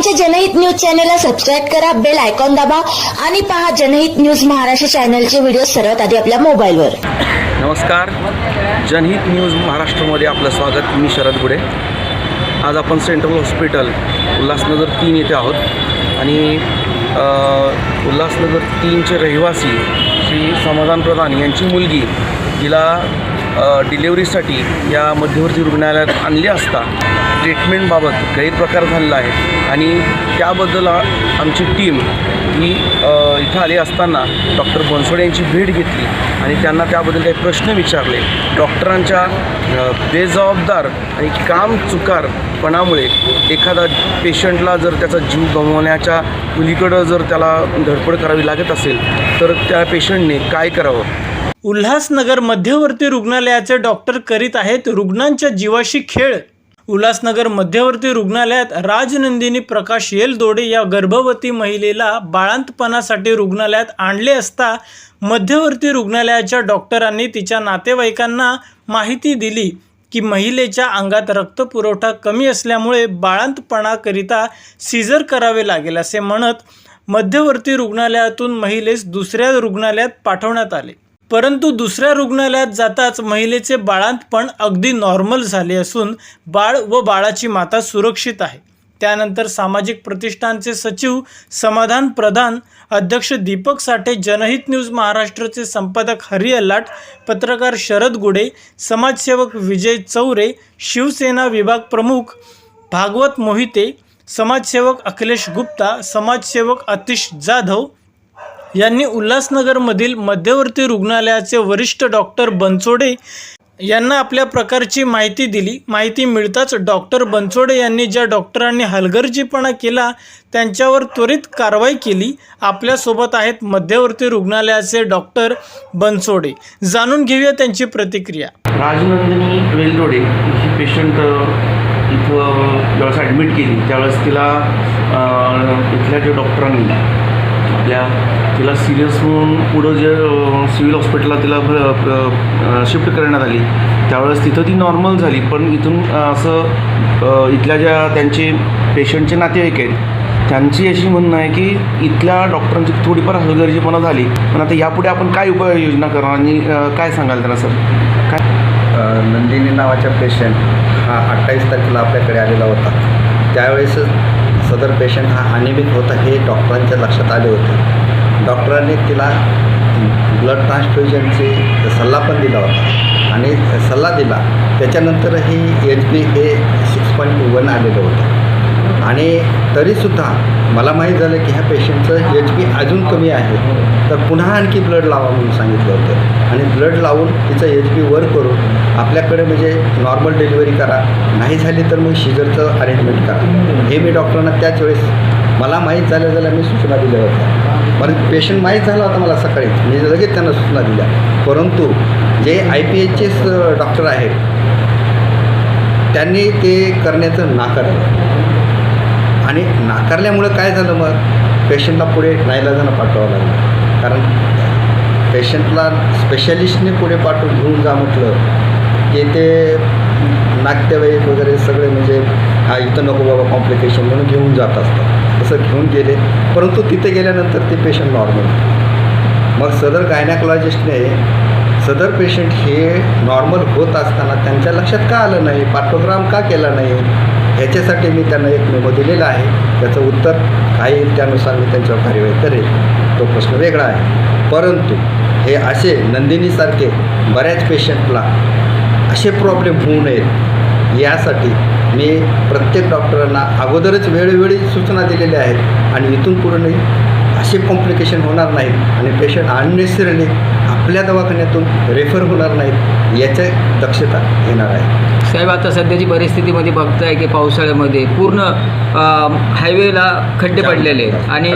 आमच्या जनहित न्यूज चॅनलला सबस्क्राईब करा बेल आयकॉन दाबा आणि पहा जनहित न्यूज महाराष्ट्र चॅनलचे व्हिडिओ सर्वात आधी आपल्या मोबाईलवर. नमस्कार. जनहित न्यूज महाराष्ट्रामध्ये आपलं स्वागत. मी शरद गुडे आज आपण सेंट्रल हॉस्पिटल उल्हासनगर तीन येथे आहोत. आणि उल्हासनगर तीनचे रहिवासी श्री समाधान प्रधान यांची मुलगी तिला डिलेवरीसाठी या मध्यवर्ती रुग्णालयात आणली असता ट्रीटमेंटबाबत गैरप्रकार झालेला आहे. आणि त्याबद्दल आमची टीम ही इथं आली असताना डॉक्टर बनसोडे यांची भेट घेतली आणि त्यांना त्याबद्दल काही प्रश्न विचारले. डॉक्टरांच्या बेजबाबदार आणि काम चुकारपणामुळे एखादा पेशंटला जर त्याचा जीव गमवण्याच्या पलीकडं जर त्याला धडपड करावी लागत असेल तर त्या पेशंटने काय करावं? उल्हासनगर मध्यवर्ती रुग्णालयाचे डॉक्टर करीत आहेत रुग्णांच्या जीवाशी खेळ. उल्हासनगर मध्यवर्ती रुग्णालयात राजनंदिनी प्रकाश येलदोडे या गर्भवती महिलेला बाळांतपणासाठी रुग्णालयात आणले असता मध्यवर्ती रुग्णालयाच्या डॉक्टरांनी तिच्या नातेवाईकांना माहिती दिली की महिलेच्या अंगात रक्तपुरवठा कमी असल्यामुळे बाळांतपणाकरिता सिझर करावे लागेल असे म्हणत मध्यवर्ती रुग्णालयातून महिलेस दुसऱ्या रुग्णालयात पाठवण्यात आले. परंतु दुसऱ्या रुग्णालयात जाताच महिलेचे बाळांतपण अगदी नॉर्मल झाले असून बाळ व बाळाची माता सुरक्षित आहे. त्यानंतर सामाजिक प्रतिष्ठानचे सचिव समाधान प्रधान अध्यक्ष दीपक साठे जनहित न्यूज महाराष्ट्रचे संपादक हरी अल्लाट पत्रकार शरद गुडे समाजसेवक विजय चौरे शिवसेना विभाग प्रमुख भागवत मोहिते समाजसेवक अखिलेश गुप्ता समाजसेवक अतिश जाधव यांनी उल्हासनगरमधील मध्यवर्ती रुग्णालयाचे वरिष्ठ डॉक्टर बनसोडे यांना आपल्या प्रकारची माहिती दिली. माहिती मिळताच डॉक्टर बनसोडे यांनी ज्या डॉक्टरांनी हलगर्जीपणा केला त्यांच्यावर त्वरित कारवाई केली. आपल्यासोबत आहेत मध्यवर्ती रुग्णालयाचे डॉक्टर बनसोडे. जाणून घेऊया त्यांची प्रतिक्रिया. राजनंदिनी वेलदोडे ही पेशंट इथं ज्यावेळेस ॲडमिट केली त्यावेळेस तिला इथल्या ज्या डॉक्टरांनी आपल्या तिला सिरियस म्हणून पुढं जे सिव्हिल हॉस्पिटलला तिला शिफ्ट करण्यात आली. त्यावेळेस तिथं ती नॉर्मल झाली. पण इथून असं इथल्या ज्या त्यांचे पेशंटचे नातेवाईक आहेत त्यांची अशी म्हणणं आहे की इथल्या डॉक्टरांची थोडीफार हलगर्जीपणा झाली. पण आता यापुढे आपण काय उपाययोजना करणार आणि काय सांगाल त्यांना सर? काय? नंदिनी नावाचा पेशंट हा अठ्ठावीस तारखेला आपल्याकडे आलेला होता. त्यावेळेस सदर पेशंट हा अनियमित होता हे डॉक्टरांच्या लक्षात आले होते. डॉक्टरांनी तिला ब्लड ट्रान्सफ्युजनचे सल्ला पण दिला होता. आणि सल्ला दिला. त्याच्यानंतरही एच बी हे सिक्स पॉईंट वन आलेलं होतं. आणि तरीसुद्धा मला माहीत झालं की ह्या पेशंटचं एच बी अजून कमी आहे. तर पुन्हा आणखी ब्लड लावा म्हणून सांगितलं होतं. आणि ब्लड लावून तिचं एच बी वर करून आपल्याकडे म्हणजे नॉर्मल डिलिव्हरी करा. नाही झाली तर मग शिजरचं अरेंजमेंट करा. हे मी डॉक्टरांना त्याच वेळेस मला माहीत झालं झाल्या मी सूचना दिल्या होत्या. पण पेशंट माहीत झाला होता मला सकाळी. मी लगेच त्यांना सूचना दिल्या. परंतु जे आय पी एचचेच डॉक्टर आहेत त्यांनी ते करण्याचं नाकारलं. आणि नाकारल्यामुळं काय झालं मग? पेशंटला पुढे नाईलाजानं पाठवावं लागलं. कारण पेशंटला स्पेशालिस्टने पुढे पाठवून घेऊन जा म्हटलं की ते नाट्यवाईक वगैरे सगळे म्हणजे हा इथं नको बाबा कॉम्प्लिकेशन म्हणून घेऊन जात असतात. तसं घेऊन गेले. परंतु तिथे गेल्यानंतर ते पेशंट नॉर्मल मग सदर गायनॅकोलॉजिस्टने सदर पेशंट हे नॉर्मल होत असताना त्यांच्या लक्षात का आलं नाही? पाठोग्राम का केला नाही? ह्याच्यासाठी मी त्यांना एक मेमो दिलेला आहे. त्याचं उत्तर काय येईल त्यानुसार मी त्यांच्यावर कार्यवाही करेल. तो प्रश्न वेगळा आहे. परंतु हे असे नंदिनीसारखे बऱ्याच पेशंटला असे प्रॉब्लेम होऊ नयेत. यासाठी मी प्रत्येक डॉक्टरांना अगोदरच वेळोवेळी सूचना दिलेल्या आहेत. आणि इथून पुढे असे कॉम्प्लिकेशन होणार नाहीत आणि पेशंट अननेसरली आपल्या दवाखान्यातून रेफर होणार नाहीत याची दक्षता घेणार आहे साहेब आता सध्याची परिस्थितीमध्ये बघताय की पावसाळ्यामध्ये पूर्ण हायवेला खड्डे पडलेले आहेत आणि.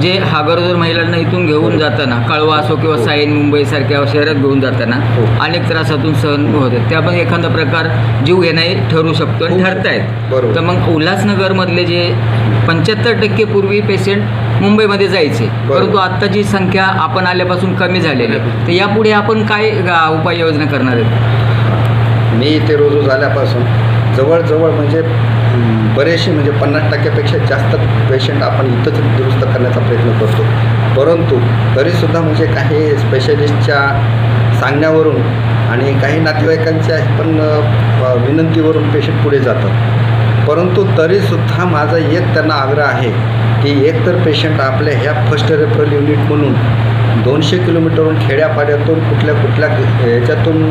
जे हा गरोदर महिलांना इथून घेऊन जाताना कळवा असो किंवा साईन मुंबईसारख्या शहरात घेऊन जाताना हो. अनेक त्रासातून सहन होते त्यामध्ये एखादा प्रकार जीव घेणारे ठरू शकतो आणि हो. ठरतायत बरोबर. तर मग उल्हासनगरमधले जे पंच्याहत्तर टक्के पूर्वी पेशंट मुंबईमध्ये जायचे. परंतु आत्ताची संख्या आपण आल्यापासून कमी झालेली आहे. तर यापुढे आपण काय अ, उपाययोजना करणार आहेत? मी इथे रुजू झाल्यापासून जवळजवळ म्हणजे अं, बरेचसे म्हणजे पन्नास टक्क्यापेक्षा जास्त पेशंट आपण इथंच दुरुस्त करण्याचा प्रयत्न करतो. परंतु तरीसुद्धा म्हणजे काही स्पेशलिस्टच्या सांगण्यावरून आणि काही नातेवाईकांच्या पण अ, विनंतीवरून पेशंट पुढे जातात. परंतु तरीसुद्धा माझा एक त्यांना आग्रह आहे की एकतर पेशंट आपल्या ह्या फर्स्ट रेफरल युनिट म्हणून दोनशे किलोमीटरहून खेड्यापाड्यातून कुठल्या कुठल्या ह्याच्यातून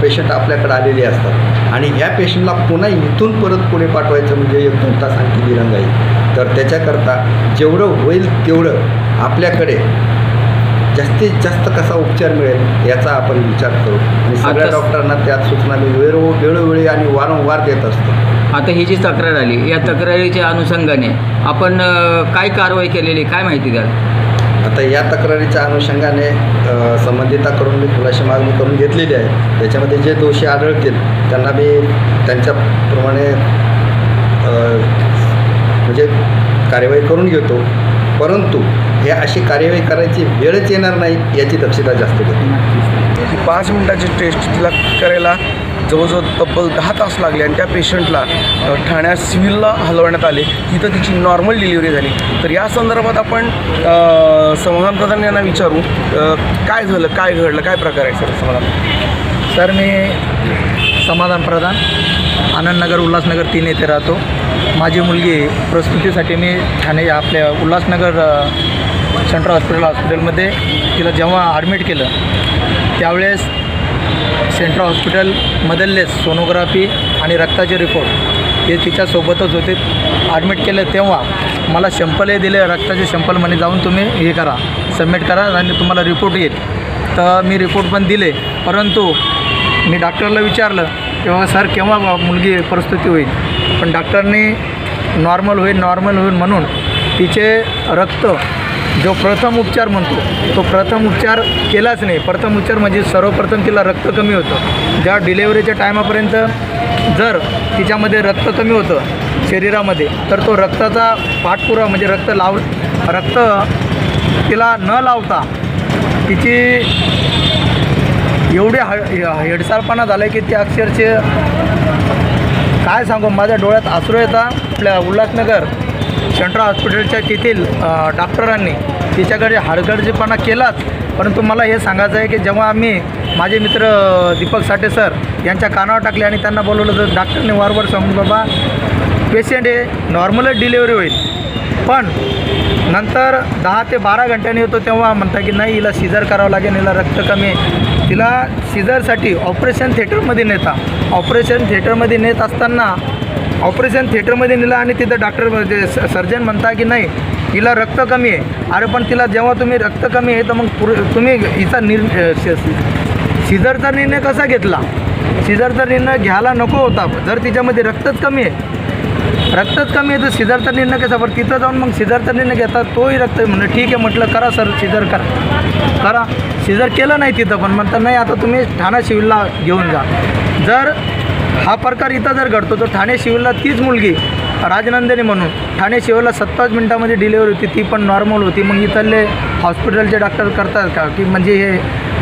पेशंट आपल्याकडे आलेले असतात. आणि ह्या पेशंटला पुन्हा इथून परत पुढे पाठवायचं म्हणजे एक दोन तास आणखी दिरंगाई तर त्याच्याकरता जेवढं होईल तेवढं आपल्याकडे जास्तीत जास्त कसा उपचार मिळेल याचा आपण विचार करू. आणि सगळ्या डॉक्टरांना त्यात सूचना मी वेळो वेळोवेळी आणि वारंवार देत असतो. आता ही जी तक्रार आली या तक्रारीच्या अनुषंगाने आपण काय कारवाई केलेली काय माहिती द्याल? आता या तक्रारीच्या अनुषंगाने संबंधिताकडून मी खुलाशी मागणी करून घेतलेली आहे. त्याच्यामध्ये जे दोषी आढळतील त्यांना मी त्यांच्याप्रमाणे म्हणजे कार्यवाही करून घेतो. परंतु हे अशी कार्यवाही करायची वेळच येणार नाही याची दक्षता जास्त घेतो ती पाच मिनिटाची टेस्ट तिला करायला जवळजवळ तब्बल दहा तास लागले आणि त्या पेशंटला ठाण्यात सिव्हिलला हलवण्यात आले. तिथं तिची नॉर्मल डिलिव्हरी झाली. तर या संदर्भात आपण समाधान प्रधान यांना विचारू काय झालं काय घडलं काय प्रकार आहे सर समाधान? सर मी समाधान प्रधान आनंदनगर उल्हासनगर तीन येथे राहतो. माझी मुलगी प्रस्तुतीसाठी मी ठाणे आपल्या उल्हासनगर सेंट्रल हॉस्पिटल हॉस्पिटलमध्ये तिला जेव्हा ॲडमिट केलं त्यावेळेस सेंट्रल हॉस्पिटल मदललेस सोनोग्राफी आणि रक्ताचे रिपोर्ट हे तिच्यासोबतच होते. ॲडमिट केलं तेव्हा मला शंपलही दिले रक्ताचे शंपल म्हणे जाऊन तुम्ही हे करा सबमिट करा आणि तुम्हाला रिपोर्ट येईल. तर मी रिपोर्ट पण दिले परंतु मी डॉक्टरला विचारलं तेव्हा सर केव्हा मुलगी प्रस्तुती होईल? पण डॉक्टरनी नॉर्मल होईल नॉर्मल होईल म्हणून तिचे रक्त जो प्रथम उपचार म्हणतो तो प्रथम उपचार केलाच नाही. प्रथम उपचार म्हणजे सर्वप्रथम तिला रक्त कमी होतं. ज्या डिलेवरीच्या टायमापर्यंत जर तिच्यामध्ये रक्त कमी होतं शरीरामध्ये तर तो रक्ताचा पाठपुरा म्हणजे रक्त लाव रक्त तिला न लावता तिची एवढी ह हेडसारपणा झाला आहे की ती अक्षरशः काय सांगू? माझ्या डोळ्यात आसरू येतात. आपल्या उल्हासनगर सेंट्रल हॉस्पिटलच्या तेथील डॉक्टरांनी तिच्याकडे हडगडजीपणा केलाच. परंतु मला हे सांगायचं आहे की जेव्हा आम्ही माझे मित्र दीपक साठे सर यांच्या कानावर टाकले आणि त्यांना बोलवलं तर डॉक्टरने वारंवार सांगून बाबा पेशंट हे नॉर्मलच डिलिव्हरी होईल. पण नंतर दहा ते बारा घंट्यांनी येतो तेव्हा म्हणता की नाही हिला सिझर करावं लागेल हिला रक्त कमी आहे. तिला सिजरसाठी ऑपरेशन थिएटरमध्ये नेता ऑपरेशन थिएटरमध्ये नेत असताना ऑपरेशन थिएटरमध्ये नेलं आणि तिथं डॉक्टर म्हणजे सर्जन म्हणता की नाही हिला रक्त कमी आहे. अरे पण तिला जेव्हा तुम्ही रक्त कमी आहे तर मग पुर तुम्ही हिचा निर सिजरचा निर्णय कसा घेतला? सिझरचा निर्णय घ्यायला नको होता. जर तिच्यामध्ये रक्तच कमी आहे रक्तच कमी येतं तर सिझरचा निर्णय कसा बरं तिथं जाऊन मग सिझरचा निर्णय घेतात तोही रक्त म्हणलं ठीक आहे म्हटलं करा सर सिझर करा. करा. सिझर केलं नाही तिथं पण म्हणतात नाही आता तुम्ही ठाणा शिविलला घेऊन जा. जर हा प्रकार इथं जर घडतो तर ठाणे शिविलला तीच मुलगी राजनंदिनी म्हणून ठाणे शिवला सत्तावीस मिनटामध्ये डिलेवरी होती ती पण नॉर्मल होती. मग इथले हॉस्पिटलचे डॉक्टर करतात का? की म्हणजे हे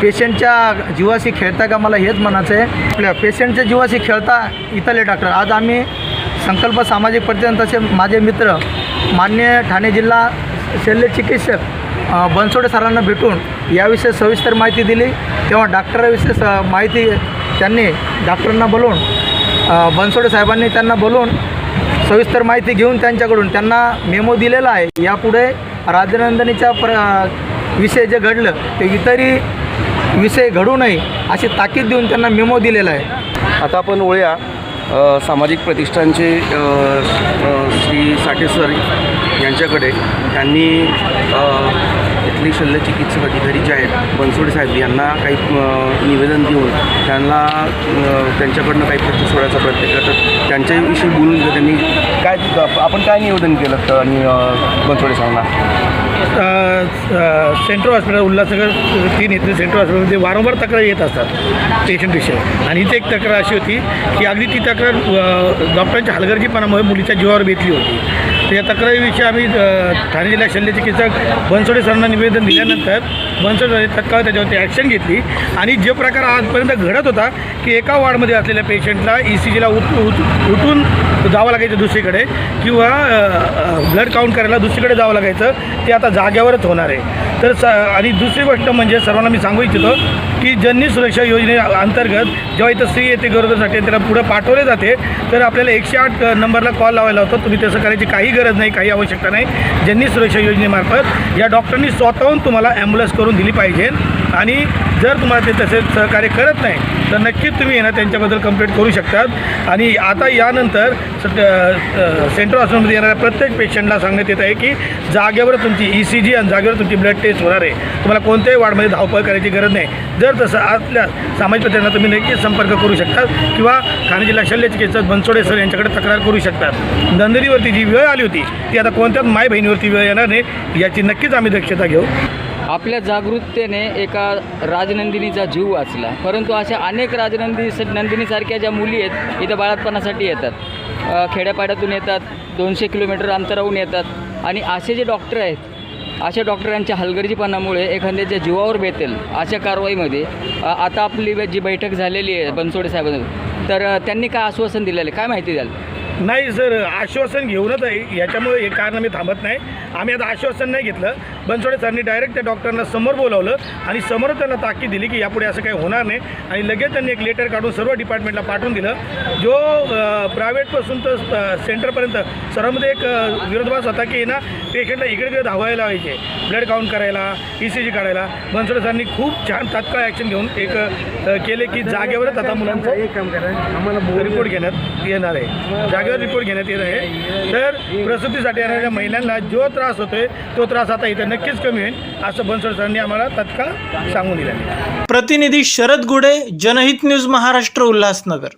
पेशंटच्या जीवाशी खेळता का? मला हेच म्हणायचं आहे आपल्या पेशंटच्या जीवाशी खेळता इथले डॉक्टर आज आम्ही संकल्प सामाजिक प्रतिनिधी तसे माझे मित्र मान्य ठाणे जिल्हा शल्य चिकित्सक बनसोडे सरांना भेटून याविषयी सविस्तर माहिती दिली. तेव्हा डॉक्टराविषयी स माहिती त्यांनी डॉक्टरांना बोलवून बनसोडे साहेबांनी त्यांना बोलवून सविस्तर माहिती घेऊन त्यांच्याकडून त्यांना मेमो दिलेला आहे. यापुढे राजनंदनीच्या प्र विषय जे घडलं ते इतरही विषय घडू नये अशी ताकीद देऊन त्यांना मेमो दिलेला आहे. आता आपण वळूया. सामाजिक प्रतिष्ठानचे श्री साठे सर यांच्याकडे त्यांनी अ, शल्य चिकित्सक अधिकारी जे आहेत बनसोडे साहेब यांना काही निवेदन देऊन त्यांना त्यांच्याकडनं काही प्रश्न सोडायचा प्रयत्न करतात त्यांच्याविषयी बोलून त्यांनी काय आपण काय निवेदन केलं आणि बनसोडे साहेबांना? सेंट्रल हॉस्पिटल उल्हासनगर तीन येथील सेंट्रल हॉस्पिटलमध्ये वारंवार तक्रार येत असतात पेशंटविषयी आणि इथे एक तक्रार अशी होती की अगदी ती तक्रार डॉक्टरांच्या हलगर्जीपणामुळे मुलीच्या जीवावर बेतली होती. तर या तक्रारीविषयी आम्ही ठाणे जिल्हा शल्य चिकित्सक बनसोडे सरांना निवेदन दिल्यानंतर बनसोडे तत्काळ त्याच्यावरती ॲक्शन घेतली. आणि जे प्रकार आजपर्यंत घडत होता की एका वॉर्डमध्ये असलेल्या पेशंटला ई सी जीला उठ उठ उठून जावं लागायचं दुसरीकडे किंवा ब्लड काउंट करायला दुसरीकडे जावं लागायचं ते आता जाग्यावरच होणार आहे. तर स आणि दुसरी गोष्ट म्हणजे सर्वांना मी सांगू इच्छितो की जननी सुरक्षा योजने अंतर्गत जेव्हा इथं स्त्री येते गरोदरसाठी त्याला पुढं पाठवले जाते तर आपल्याला एकशे आठ नंबरला कॉल लावायला होतो तुम्ही तसं करायची काही गरज नाही काही आवश्यकता नाही. जननी सुरक्षा योजनेमार्फत या डॉक्टरांनी स्वतःहून तुम्हाला ॲम्ब्युलन्स करून दिली पाहिजे. आणि जर तुम्हाला ते तसे सहकार्य करत नाही तर नक्कीच तुम्ही येणं त्यांच्याबद्दल कंप्लेंट करू शकतात. आणि आता यानंतर सेंट्रल हॉस्पिटलमध्ये येणाऱ्या प्रत्येक पेशंटला सांगण्यात येत आहे की जागेवर तुमची ई सी जी आणि जागेवर तुमची ब्लड टेस्ट होणार आहे. तुम्हाला कोणत्याही वार्डमध्ये धावपळ करायची गरज नाही. जर तसं आतल्या सामाजिक पत्रांना तुम्ही नक्कीच संपर्क करू शकतात किंवा ठाणे जिल्हा शल्य चिकित्सक बनसोडे सर यांच्याकडे तक्रार करू शकतात. नंदरीवरती जी वेळ आली होती ती आता कोणत्याच माय बहिणीवरती वेळ येणार नाही याची नक्कीच आम्ही दक्षता घेऊ. आपल्या जागरूकतेने एका राजनंदिनीचा जीव वाचला. परंतु अशा अनेक राजनंदी नंदिनीसारख्या ज्या मुली आहेत इथं बाळातपणासाठी येतात. खेड्यापाड्यातून येतात दोनशे किलोमीटर अंतराहून येतात. आणि असे जे डॉक्टर आहेत अशा डॉक्टरांच्या हलगर्जीपणामुळे एखाद्याच्या जीवावर बेतेल अशा कारवाईमध्ये आता आपली जी बैठक झालेली आहे बनसोडे साहेबांनी तर त्यांनी काय आश्वासन दिलेलं आहे? काय माहिती द्याल? नाही सर आश्वासन घेऊनच आहे याच्यामुळे हे कारण आम्ही थांबत नाही. आम्ही आता आश्वासन नाही घेतलं. बनसोडे सरांनी डायरेक्ट त्या डॉक्टरांना समोर बोलावलं आणि समोर त्यांना ताकीद दिली की यापुढे असं काही होणार नाही. आणि लगेच त्यांनी एक लेटर काढून सर्व डिपार्टमेंटला पाठवून दिलं. जो प्रायव्हेटपासून तर सेंटरपर्यंत सर्वांमध्ये एक विरोधाभास होता की ना पेशंटला इकडे धावायला लावायचे ब्लड काउंट करायला ई सी जी काढायला. बनसोडे सरांनी खूप छान तात्काळ ॲक्शन घेऊन एक केले की जागेवरच आता मुलांचा रिपोर्ट घेण्यात येणार आहे. जागेवर रिपोर्ट घेण्यात येत आहे. तर प्रसूतीसाठी येणाऱ्या महिलांना जो त्रास होतोय तो त्रास आता इथं नक्कीच कमी होईल असं बनसोड सरांनी आम्हाला तत्काळ सांगून दिलं. आहे प्रतिनिधी शरद गुडे जनहित न्यूज महाराष्ट्र उल्हासनगर.